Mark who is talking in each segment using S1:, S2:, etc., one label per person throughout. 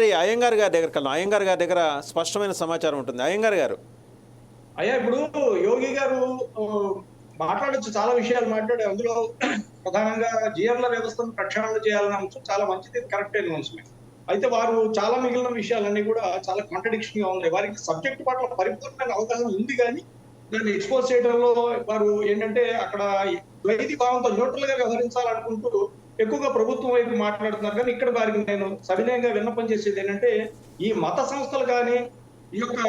S1: అయ్యంగారు అయ్యంగార్ గారి దగ్గర వెళ్దాం అయ్యంగార్ గారి దగ్గర స్పష్టమైన సమాచారం ఉంటుంది. అయ్యంగార్ గారు.
S2: అయ్యా ఇప్పుడు యోగి గారు మాట్లాడచ్చు. చాలా విషయాలు మాట్లాడే అందులో ప్రధానంగా జీఎంల వ్యవస్థను ప్రక్షాళన చేయాలని అంశం చాలా మంచిది. కరెక్ట్ అయిన అంశమే అయితే వారు చాలా మిగిలిన విషయాలన్నీ కూడా చాలా కాంట్రడిక్షన్గా ఉన్నాయి. వారికి సబ్జెక్ట్ పట్ల పరిపూర్ణంగా అవగాహన ఉంది కానీ దాన్ని ఎక్స్పోజ్ చేయడంలో వారు ఏంటంటే అక్కడ ద్వైతి భావంతో న్యూట్రల్గా వ్యవహరించాలనుకుంటూ ఎక్కువగా ప్రభుత్వం వైపు మాట్లాడుతున్నారు. కానీ ఇక్కడ వారికి నేను సవినయంగా విన్నపం చేసేది ఏంటంటే ఈ మత సంస్థలు కానీ ఈ యొక్క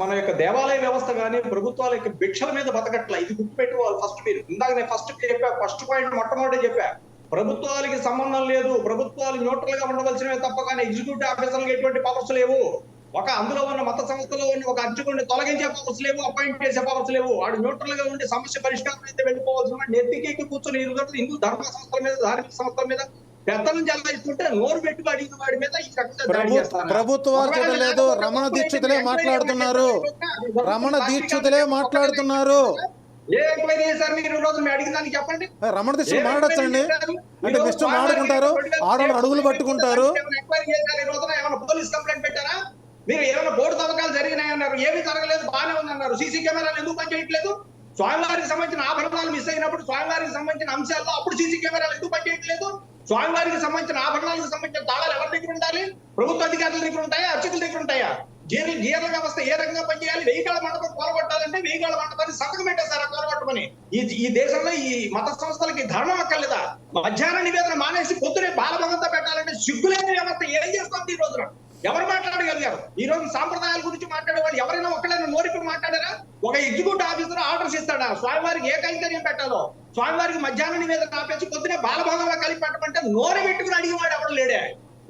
S2: మన యొక్క దేవాలయ వ్యవస్థ కానీ ప్రభుత్వాల యొక్క భిక్షల మీద బతకట్ల. ఇది గుర్తుపెట్టుకోవాలి ఫస్ట్ మీరు. ఇందాక నేను ఫస్ట్ చెప్పా ఫస్ట్ పాయింట్ మొట్టమొదటి చెప్పా. ప్రభుత్వాలకి సంబంధం లేదు. ప్రభుత్వాలు న్యూట్రల్గా ఉండవలసినవి తప్ప కానీ ఎగ్జిక్యూటివ్ ఆఫీసర్లకు ఎటువంటి పవర్స్ లేవు. ఒక అందులో ఉన్న మత సంస్థలో ఉన్న ఒక అర్చకుడిని తొలగించే పవర్స్ లేవు అపాయింట్ చేసే పవర్స్ లేవు. వాడు న్యూట్రల్గా ఉండి సమస్య పరిష్కారం అయితే వెళ్ళిపోవాల్సిన వాడు నెత్తికెక్కి కూర్చొని హిందూ ధర్మ సంస్థల మీద ధార్మిక సంస్థల మీద పెత్తనం చెల్లాయిస్తుంటే నోరు పెట్టుకు అడిగిన వాడి మీద ఈ రకంగా?
S3: ప్రభుత్వాలు
S2: ఒకవేళ
S3: లేదు,
S2: లేకపోతే
S3: రమణ దీక్షితులే మాట్లాడుతున్నారు. రమణ దీక్షితులే మాట్లాడుతున్నారు.
S2: ఏ ఎంక్వైరీ చేశారు మీరు రోజు అడిగిన దానికి చెప్పండి.
S3: రమణ దీక్ష మాట్లాడచ్చండి అంటే మీ ఇష్టం ఆడుకుంటారు ఆడవాళ్ళు అడుగులు పట్టుకుంటారు.
S2: ఎంక్వైరీ చేశారు? ఈ రోజున ఏమైనా పోలీస్ కంప్లైంట్ పెట్టారా? మీరు ఏమైనా బోర్డు తవ్వకాలు జరిగినాయి అన్నారు ఏమీ జరగలేదు బాగానే ఉందన్నారు. సీసీ కెమెరాలు ఎందుకు పనిచేయట్లేదు స్వామివారికి సంబంధించిన ఆభరణాలు మిస్ అయినప్పుడు స్వామివారికి సంబంధించిన అంశాల్లో అప్పుడు సీసీ కెమెరాలు ఎందుకు పనిచేయట్లేదు స్వామివారికి సంబంధించిన ఆభరణాలకు సంబంధించిన తాళాలు ఎవరి దగ్గర ఉండాలి? ప్రభుత్వ అధికారుల దగ్గర ఉంటాయా? అర్చకుల దగ్గర ఉంటాయా? జీర్ణ జీర్ణ వ్యవస్థ ఏ రకంగా పనిచేయాలి వెయ్యికాళ్ళ మండపం కూలగొట్టాలంటే వెయ్యికాళ్ళ మండపాన్ని సంతకం పెట్టేశారా కూలగొట్టమని? ఈ ఈ దేశంలో ఈ మత సంస్థలకి ధర్మం అక్కర్లేదా? మధ్యాహ్న నివేదన మానేసి పొద్దునే బాలభగంతో పెట్టాలంటే సిగ్గులేని వ్యవస్థ ఏం చేస్తుంది ఈ రోజున? ఎవరు మాట్లాడగలిగారు ఈ రోజు సాంప్రదాయాల గురించి మాట్లాడే వాళ్ళు ఎవరైనా ఒక్కడైనా నోరిపి మాట్లాడారా? ఒక ఎగ్జిక్యూటివ్ ఆఫీసర్ ఆర్డర్స్ ఇస్తాడా స్వామివారికి ఏ కైంకర్యం పెట్టాలో? స్వామివారికి మధ్యాహ్నం మీద ఆపేసి పొద్దునే బాలభాగంలో కలిపి పెట్టమంటే నోరు పెట్టుకుని అడిగేవాడు ఎవరు లేడే?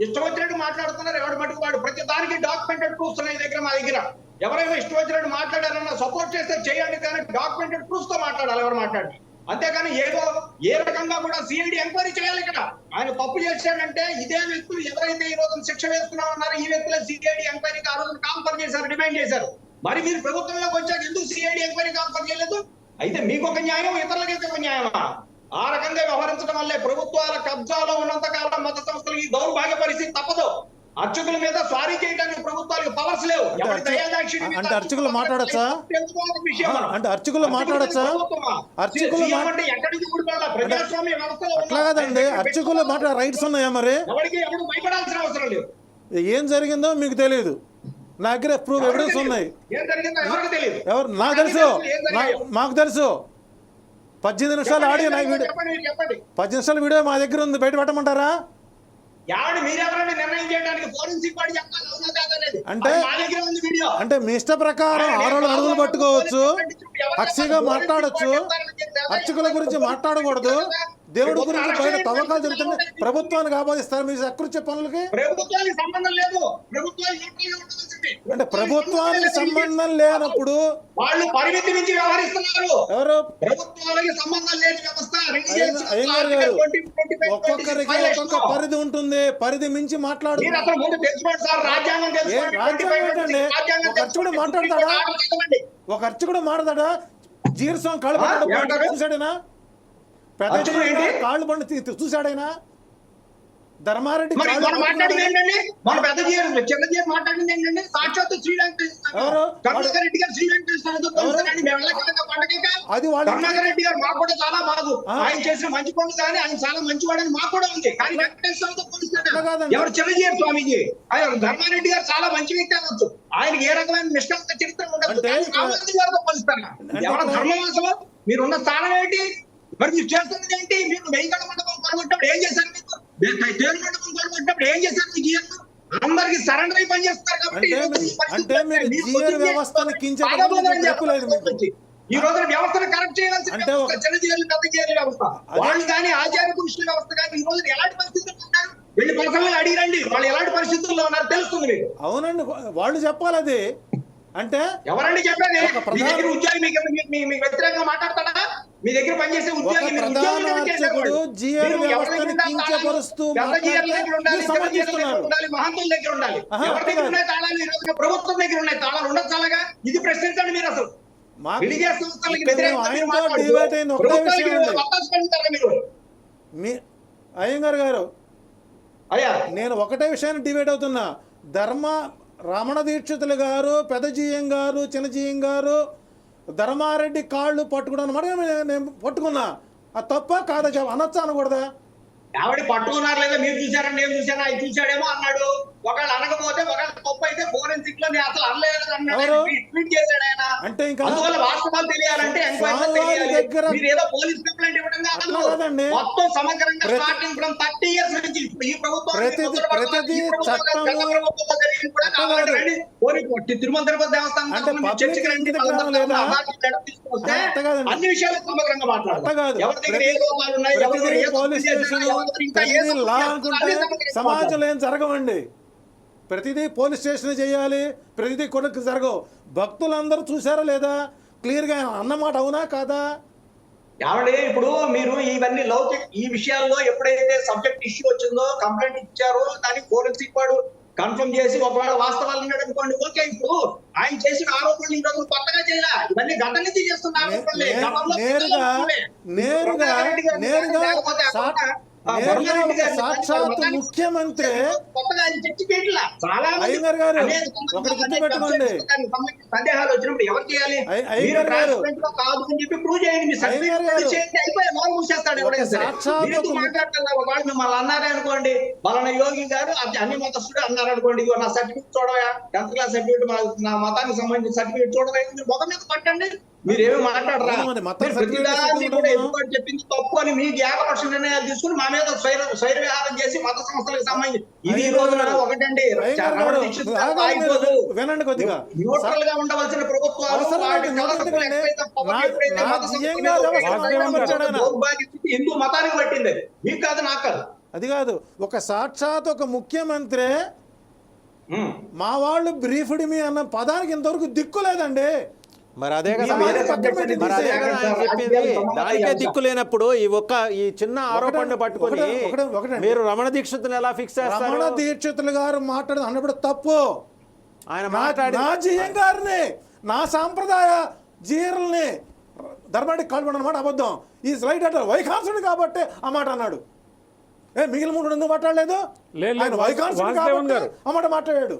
S2: ఇష్టం వచ్చినట్టు మాట్లాడుతున్నారు ఎవడు మటుకు వాడు? ప్రతి దానికి డాక్యుమెంటెడ్ ప్రూఫ్స్ ఉన్నాయి దగ్గర మా దగ్గర. ఎవరైనా ఇష్టం వచ్చినట్టు మాట్లాడారన్నా సపోర్ట్ చేస్తే చేయండి కానీ డాక్యుమెంటెడ్ ప్రూఫ్స్తో మాట్లాడాలి ఎవరు మాట్లాడి అంతేకాని ఏదో ఏ రకంగా కూడా సిఐడి ఎంక్వైరీ చేయాలి ఇక్కడ. ఆయన తప్పు చేశాడంటే ఇదే వ్యక్తులు ఎవరైతే ఈ రోజు శిక్ష వేస్తున్నామన్నారో ఈ వ్యక్తులే సిఐడి ఎంక్వైరీకి ఆ రోజు కాన్ఫర్ చేశారు డిమాండ్ చేశారు. మరి మీరు ప్రభుత్వంలోకి వచ్చాక ఎందుకు సిఐడి ఎంక్వైరీ కాన్ఫర్ చేయలేదు? అయితే మీకు ఒక న్యాయం ఇతరులకైతే ఒక న్యాయమా? ఆ రకంగా వ్యవహరించడం వల్లే ప్రభుత్వాల కబ్జాలో ఉన్నంత కాలం మత సంస్థలకి ఈ దౌర్భాగ్య పరిస్థితి తప్పదు. అర్చకుల మీద స్వారీ చేయడానికి ప్రభుత్వాలకు పవర్స్ లేవు.
S3: అంటే అర్చకులు మాట్లాడొచ్చా? అంటే అర్చకులు మాట్లాడొచ్చా? అర్చకులు?
S2: ప్రజాస్వామ్య వ్యవస్థలో ఉన్నాం.
S3: అట్లా కాదండి. అర్చకులు మాట్లాడే రైట్స్ ఉన్నాయా మరి?
S2: ఎవరికి ఎవరు భయపడాల్సిన అవసరం లేదు.
S3: ఏం జరిగిందో మీకు తెలియదు నా దగ్గర ప్రూఫ్ ఎవిడెన్స్ ఉన్నాయి. ఎవరు నాకు తెలుసు. మాకు తెలుసు. పద్దెనిమిది నిమిషాలు ఆడియో నాకు వీడియో
S2: చెప్పండి మీరు చెప్పండి.
S3: పది నిమిషాల వీడియో మా దగ్గర ఉంది. బయట పెట్టమంటారా?
S2: ఎవడు మీరెవరండి నిర్ణయం చేయడానికి ఫోరెన్సిక్ వాడు చెప్పాలి అవునా కాదా అనేది.
S3: అంటే-
S2: అది మా దగ్గర ఉంది వీడియో.
S3: అంటే మీ ఇష్ట ప్రకారం ఆరోళ్ళు అడుగులు పట్టుకోవచ్చు పక్షిగా మాట్లాడొచ్చు అర్చకుల గురించి మాట్లాడకూడదు. దేవుడి గురించి బయట తవ్వకాలు జరుగుతున్నాయి. ప్రభుత్వానికి ఆపాదిస్తారు మీ అకృత్య పనులకి?
S2: ప్రభుత్వానికి సంబంధం లేదు.
S3: అంటే ప్రభుత్వానికి సంబంధం లేనప్పుడు
S2: వాళ్ళు పరిమితి నుంచి వ్యవహరిస్తున్నారు.
S3: ఎవరు?
S2: సంబంధం లేని వ్యవస్థ.
S3: అయ్యగారు గారు ఒక్కొక్కరికి ఒక్కొక్క పరిధి ఉంటుంది. పరిధి మించి మాట్లాడు
S2: మీరు అసలు ముందు తెలుసుకోండి సార్. రాజ్యాంగం తెలుసుకోండి.
S3: ఏ రాజ్యాంగం
S2: 25,
S3: ఏంటండి?
S2: రాజ్యాంగం
S3: ఒక అర్చకుడు
S2: తెలుసుకోండి.
S3: మాట్లాడతాడా? ఒక అర్చకుడు మాట్లాడా జీరసం కాళ్ళు
S2: ఆ?
S3: బండి
S2: ఏమంటారు?
S3: చూశాడైనా పెద్ద
S2: అర్చకుడు ఏంటి?
S3: కాళ్ళు తీ- చూశాడైనా ధర్మారెడ్డి
S2: మనం మాట్లాడింది. ఏంటండి? మన పెద్ద ఏంటండి? రెడ్డి గారు కరుణాకర్ రెడ్డి మాకు కూడా చాలా బాగు.
S3: ఆ.
S2: ఆయన చేసిన మంచి పనులు కానీ ఆయన చాలా మంచివాడని మాకు కూడా ఉంది. కానీ వెంకటేశ్వరతో పోలిస్తాడు. ఎవరు చిరంజీవి స్వామీజీ. ఆయన ధర్మారెడ్డి గారు చాలా మంచి వ్యక్తి అవ్వచ్చు ఆయనకి ఏ రకమైన నిష్ఠాంత చరిత్ర ఉండదు. రామోజీ గారితో పోలిస్తారా? ఎవరు
S3: ఇక్కడ-
S2: ధర్మవాసము? మీరున్న స్థానం ఏంటి? మరి మీరు చేస్తున్నది ఏంటి? మీరు వెయ్యిగడ మండపం కొనుగొట్టినప్పుడు ఏం చేశారు మీకు? మీరు తేరు మండపం కొనుగొట్టినప్పుడు ఏం చేశారు మీ జీఎం అందరికి సరెండర్ అయి పనిచేస్తారు కాబట్టి ఈ
S3: మీకు.
S2: రోజున వ్యవస్థను కరెక్ట్ చేయాల్సిన
S3: అంటే ఒక-
S2: వ్యవస్థ, చిన్న జీఎల్ పెద్ద జీఎల్ వ్యవస్థ. వాళ్ళు కానీ ఆచార పురుషుల వ్యవస్థ కానీ ఈ రోజున ఎలాంటి పరిస్థితుల్లో ఉన్నారు? వెళ్ళి పర్సనల్ అడిగిరండి వాళ్ళు ఎలాంటి పరిస్థితుల్లో ఉన్నారు? తెలుస్తుంది మీకు.
S3: అవునండి. వాళ్ళు చెప్పాలి అది అంటే
S2: ఎవరండి
S3: ప్రధాన-
S2: మీ దగ్గర ఉద్యోగి మీకు వ్యతిరేకంగా మాట్లాడతాడా? మీ దగ్గర పనిచేసే ఉద్యోగి మహంతుల దగ్గర ఉండాలి. ఎవరి దగ్గర ఉన్నాయి తాళాలు? ఈ రోజున ప్రభుత్వం దగ్గర ఉన్నాయి తాళాలు. ఉండొచ్చాలగా ఇది ప్రశ్నించండి మీరు అసలు.
S3: అయ్యంగారు గారు
S2: అయ్యా.
S3: నేను ఒకటే విషయాన్ని డిబేట్ అవుతున్నా. ధర్మ రమణ దీక్షితులు గారు పెదజీయం గారు చిన్నజీయం గారు ధర్మారెడ్డి కాళ్ళు పట్టుకున్నాను అన్నమాట. నేను- పట్టుకున్నా. అది తప్ప కాదా చెప్ప అనొచ్చా అనకూడదా?
S2: ఆవిడ పట్టుకున్నారు లేదా మీరు చూసారని నేను చూసాను ఆయన చూసాడేమో అన్నాడు. ఒకళ్ళు అనకపోతే ఒకళ్ళు తప్పు అయితే ఫోరెన్సిక్లో నేను అసలు అనలేదు అన్నాడు. ట్వీట్ చేశాడు ఆయన.
S3: అంటే ఇంకా
S2: అందువల్ల వాస్తవాలు తెలియాలంటే ఎంక్వైరీ తెలియాలి మీరు ఏదో పోలీస్ కంప్లైంట్ ఇవ్వడం కాదు. మొత్తం సమగ్రంగా స్టార్టింగ్ ఫ్రమ్ థర్టీ ఇయర్స్ నుంచి. ఈ ప్రభుత్వం తిరుమల తిరుపతి దేవస్థానం చర్చికి రండి. అన్ని విషయాలు సమగ్రంగా
S3: కాదు.
S2: ఎవరి దగ్గర ఏ లోపాలు ఉన్నాయి ఎవరి దగ్గర ఏ
S3: పోలీస్ స్టేషన్ సమాజంలో ఏం జరగవండి. ప్రతిదీ పోలీస్ స్టేషన్ చేయాలి ప్రతిదీ కొడుకు జరగవు భక్తులందరూ చూసారా లేదా క్లియర్గా అన్నమాట అవునా కాదా
S2: ఏమండి ఇప్పుడు మీరు ఇవన్నీ లౌకిక ఈ విషయాల్లో ఎప్పుడైతే సబ్జెక్ట్ ఇష్యూ వచ్చిందో కంప్లైంట్ ఇచ్చారో దానికి ఫోరెన్సిక్ వాడు కన్ఫర్మ్ చేసి ఒకవేళ వాస్తవాలు ఉన్నాడు అనుకోండి ఓకే ఇప్పుడు ఆయన చేసిన ఆరోపణలు ఈ రోజు కొత్తగా చేయాల ఇవన్నీ గత నుంచి చేస్తున్న
S3: నే-
S2: ఆరోపణలే.
S3: నే-
S2: గతంలో
S3: నేరుగా. నేరుగా సాక్షాత్ ముఖ్యమంత్రి అయ్యగారు గారు, ఒకటి గుర్తుపెట్టుకోండి.
S2: సందేహాలు వచ్చినప్పుడు ఎవరు చేయాలి? కాదు అని చెప్పి ప్రూవ్ చేయండి. మిమ్మల్ని అన్నారే అనుకోండి. బలన యోగి గారు అది అన్ని మతస్థుడు అన్నారు అనుకోండి. నా సర్టిఫికేట్ చూడవా టెన్త్ క్లాస్ సర్టిఫికేట్ నా మతానికి సంబంధించిన సర్టిఫికేట్ చూడవా మీరు మొదటి మీద పట్టండి. మీరేమి మాట్లాడరా? చెప్పింది తప్పు అని ఏకపక్ష నిర్ణయాలు తీసుకుని మా మీద స్వైర విహారం చేసి మత సంస్థలకు సంబంధించి ఇది ఈ రోజున ఒకటండి.
S3: వినండి కొద్దిగా.
S2: న్యూట్రల్గా ఉండవలసిన ప్రభుత్వాలు హిందూ మతానికి పట్టింది. అది. మీకు కాదు నాకు కాదు.
S3: అది కాదు ఒక సాక్షాత్ ఒక ముఖ్యమంత్రి. మా వాళ్ళు బ్రీఫ్డ్ మీ అన్న పదానికి ఇంతవరకు దిక్కు లేదండి.
S1: మరి అదే కదా మరి- అదే. చెప్పింది. దానికే దిక్కు లేనప్పుడు ఈ ఒక్క ఈ చిన్న ఆరోపణ పట్టుకొని. మీరు రమణ దీక్షితుని ఎలా ఫిక్స్ చేస్తారు?
S3: రమణ దీక్షితులు గారు మాట్లాడదు అన్నప్పుడు తప్పు.
S1: ఆయన మాట్లాడి
S3: నా జీఎం గారిని నా సాంప్రదాయ జీరల్ని ధర్మాడి కాల్పడ అన్నమాట అబద్ధం. ఈ స్లైడ్ అంటే వైఖాంసుడు కాబట్టి ఆ మాట అన్నాడు. ఏ మిగిలిన మూడు ఎందుకు మాట్లాడలేదు?
S4: లేదు, లేదు,
S3: ఆయన వైఖాంసుడు కాబట్టి. ఆ మాట మాట్లాడాడు.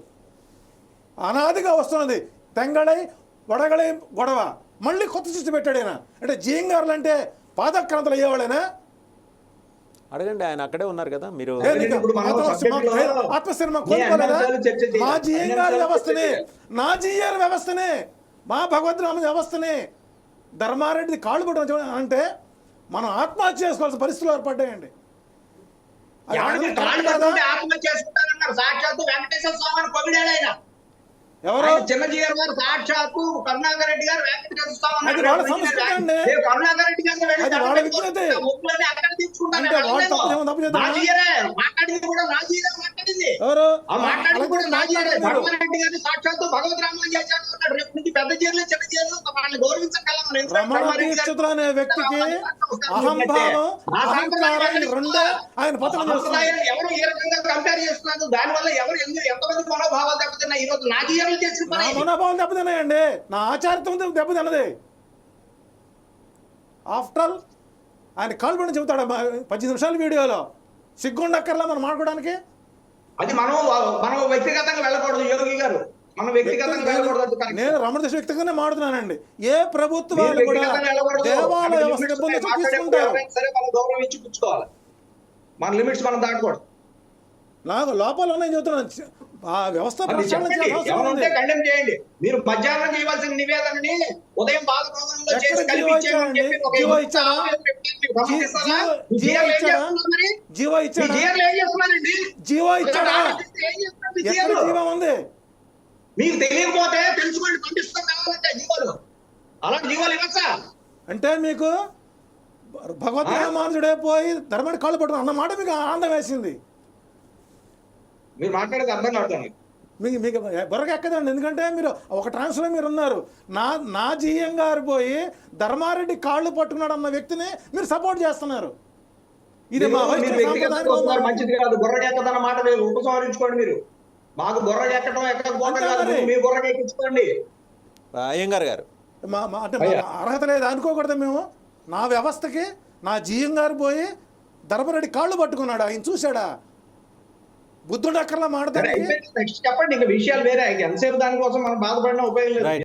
S3: అనాదిగా వస్తున్నది తెంగళై వడగళై గొడవ. మళ్ళీ కొత్త సృష్టి పెట్టాడు ఆయన. అంటే జీఎం గారులు అంటే పాదక్రాంతలు అయ్యేవాళ్ళేనా?
S1: అడగండి ఆయన అక్కడే ఉన్నారు కదా మీరు
S3: ఏ నీకు
S2: ఇప్పుడు మనం
S3: ఆత్మ-
S2: subject లో
S3: ఆత్మస్థైర్యం
S2: మీ
S3: కోల్పోలేదా?
S2: అన్నంతాలు చర్చ చేయాలి.
S3: మా జీఎం గారి
S2: అన్నంతాలు
S3: వ్యవస్థని. నా జీఆర్ వ్యవస్థని మా భగవద్రామ వ్యవస్థని ధర్మారెడ్డి కాళ్ళు కొట్టడం అంటే మనం ఆత్మహత్య చేసుకోవాల్సిన పరిస్థితులు ఏర్పడ్డాయండి.
S2: సాక్షాత్తు వెంకటేశ్వర పొగిడాడు ఆయన.
S3: ఎవరు?
S2: చిన్నజీఆర్ గారు సాక్షాత్తు కరుణాకర్ రెడ్డి కరుణాకర్ రెడ్డి మాట్లాడింది కూడా మాట్లాడింది. మాట్లాడింది గారిని సాక్షాత్తు రామన్ చేశాడు. రేపు నుంచి పెద్ద జీర్లు చిన్న వాళ్ళని గౌరవించగలం
S3: అనే వ్యక్తికి అహంభావం
S2: ఆ
S3: అహంకారం
S2: సాంప్రదాయాన్ని
S3: రెండే ఆయన పతనం
S2: ఎవరు ఏ రకంగా కంపేర్ చేస్తున్నారు? దాని వల్ల ఎవరు ఎంతమంది మనోభావాలు దెబ్బతిన్నాయి? ఈ రోజు నా జీఎంలు చేసిన పని.
S3: మనోభావం దెబ్బతిన్నాయండి. నా ఆచారిత్వం దెబ్బతిన్నది. ఆఫ్టర్ ఆల్ ఆయన కాల్పడి చెబుతాడు పద్దెనిమిది నిమిషాల వీడియోలో. సిగ్గుండక్కర్లా మనం మాట్లాడడానికి?
S2: అది మనం మనం వ్యక్తిగతంగా వెళ్ళకూడదు యోగి గారు. మనం వ్యక్తిగతంగా.
S3: నేను రమణ దేశ వ్యక్తిగానే మాట్లాడుతున్నానండి. ఏ ప్రభుత్వాలు కూడా. దేవాలయ వ్యవస్థ ఇబ్బంది తీసుకుంటారు.
S2: మన లిమిట్స్ మనం దాటకూడదు.
S3: నాకు లోపల ఉన్నాయి చెబుతున్నాను ఆ వ్యవస్థ
S2: కండెమ్ చేయండి. మీరు మధ్యాహ్నం చేయవలసిన నివేదనని ఉదయం
S3: జీవో ఇచ్చాడా? ఇచ్చాడా? ఉంది?
S2: మీకు తెలియకపోతే తెలుసుకోండి. పంపిస్తాం కావాలంటే జీవోలు. అలాంటి జీవోలు ఇవ్వచ్చా?
S3: అంటే మీకు భగవద్ రామానుజుడే పోయి ధర్మాన్ని కాళ్ళు పట్టుకుని అన్న మాట మీకు ఆనందం వేసింది.
S2: మీరు మాట్లాడేది అర్థం కావట్లేదు
S3: మీకు మీకు బుర్రకి ఎక్కదండి. ఎందుకంటే మీరు ఒక ట్రాన్స్లో మీరు ఉన్నారు. నా నా జీఎం గారు పోయి ధర్మారెడ్డి కాళ్ళు పట్టుకున్నాడు అన్న వ్యక్తిని మీరు సపోర్ట్ చేస్తున్నారు. ఇది మా
S2: మంచిది కాదు. ఎక్కదన్న మాట మీరు ఉపసంహరించుకోండి మీరు. మాకు బుర్ర ఎక్కడం ఎక్కకపోవడం కాదు. మీ బుర్ర ఎక్కించుకోండి.
S1: అయ్యంగార్ గారు
S3: అంటే అర్హత లేదు. అనుకోకూడదు మేము. నా వ్యవస్థకి నా జీఎం గారు పోయి ధర్మరెడ్డి కాళ్ళు పట్టుకున్నాడా. ఆయన చూశాడా? బుద్ధుడు
S2: అయిపోయింది. నెక్స్ట్ చెప్పండి ఇంకా విషయాలు వేరే. ఎంతసేపు దానికోసం మనం బాధపడినా ఉపయోగం లేదు.